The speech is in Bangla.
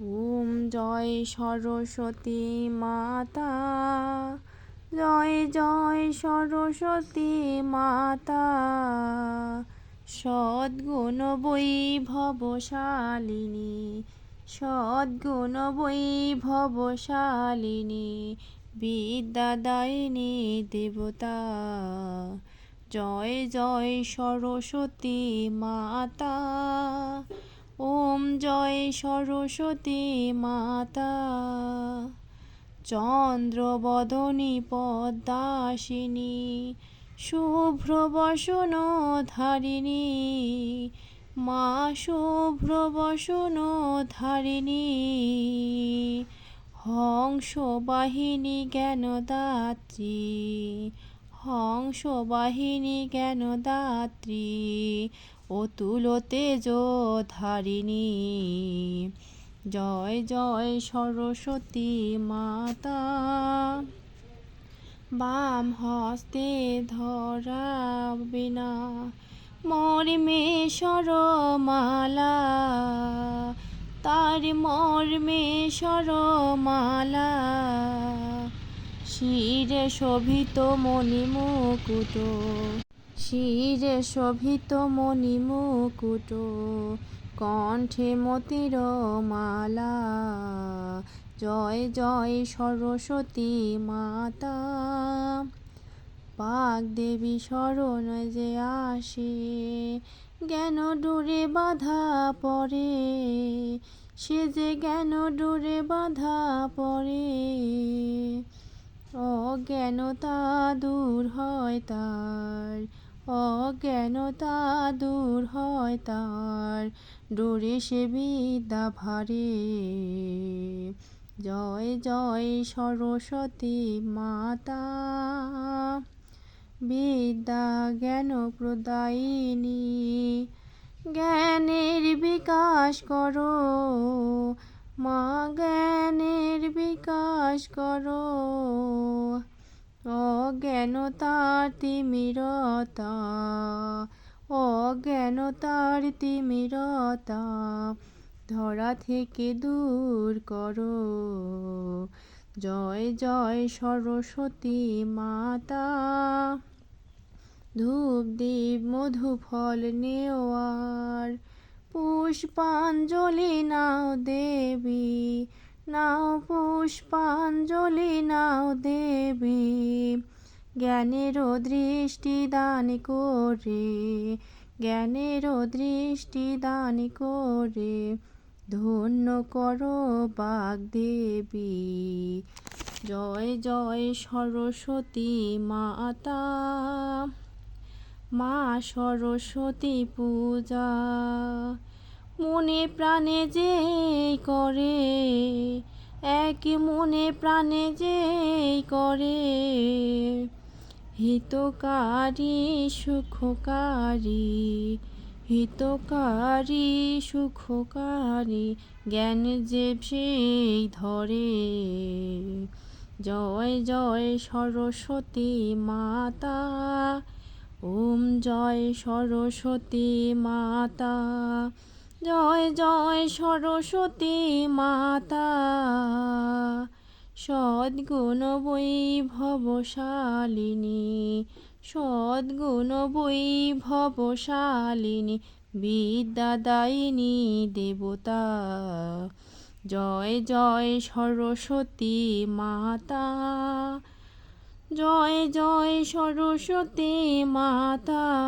ওম জয় সরস্বতী মাতা, জয় জয় সরস্বতী মাতা। সদ্গুণ বৈভবশালিনী সদ্গুণ বৈভবশালিনী বিদ্যাদায়িনী দেবতা। জয় জয় সরস্বতী মাতা ওম জয় সরস্বতী মাতা। চন্দ্রবদনী পদ্মাসিনী শুভ্রবসন ধারিণী মা শুভ্রবসন ধারিণী হংসবাহিনী জ্ঞানদাত্রী। হংসবাহিনী জ্ঞানদাত্রী। অতুল তেজ ধারিণী জয় জয় সরস্বতী মাতা। বাম হস্তে ধরা বিনা মর্মে সরমালা। তার মর্মে সরমালা। শিরে শোভিত মণিমুকুট শিরে শোভিত মণিমুকুট, কণ্ঠে মতির মালা। জয় জয় সরস্বতী মাতা। পাক দেবী শরণ যে আসে, জ্ঞান ডোরে বাধা পড়ে। সে যে জ্ঞান ডোরে বাধা পড়ে, অজ্ঞানতা দূর হয় তার। অজ্ঞানতা দূর হয় তার। ডোরে সে বিদ্যা ভারে। জয় জয় সরস্বতী মাতা। বিদ্যা জ্ঞান প্রদায়িনী। জ্ঞানের বিকাশ করো। মা জ্ঞানের বিকাশ করো। অজ্ঞানতার তিমিরতা অজ্ঞানতার তিমিরতা, ধরা থেকে দূর করো। জয় জয় সরস্বতী মাতা, ধূপ দীপ মধু ফল নেওয়ার, পুষ্পাঞ্জলি নাও দেবী নাও পুষ্পাঞ্জলি, নাও দেবী। জ্ঞানের দৃষ্টি দান করে, জ্ঞানের দৃষ্টি দান করে, ধন্য করো বাগদেবী। জয় জয় সরস্বতী মাতা, মা সরস্বতী পূজা। মনে প্রাণে যে করে, এক মনে প্রাণে যে করে। হিতকারী, সুখকারী হিতকারী, সুখকারী, জ্ঞান যে সেই ধরে। জয় জয় সরস্বতী মাতা, ওম জয় সরস্বতী মাতা। জয় জয় সরস্বতী মাতা। সদ্গুণ বৈভবশালিনী সদ্গুণ বৈভবশালিনী বিদ্যাদায়িনী দেবতা। জয় জয় সরস্বতী মাতা। জয় জয় সরস্বতী মাতা।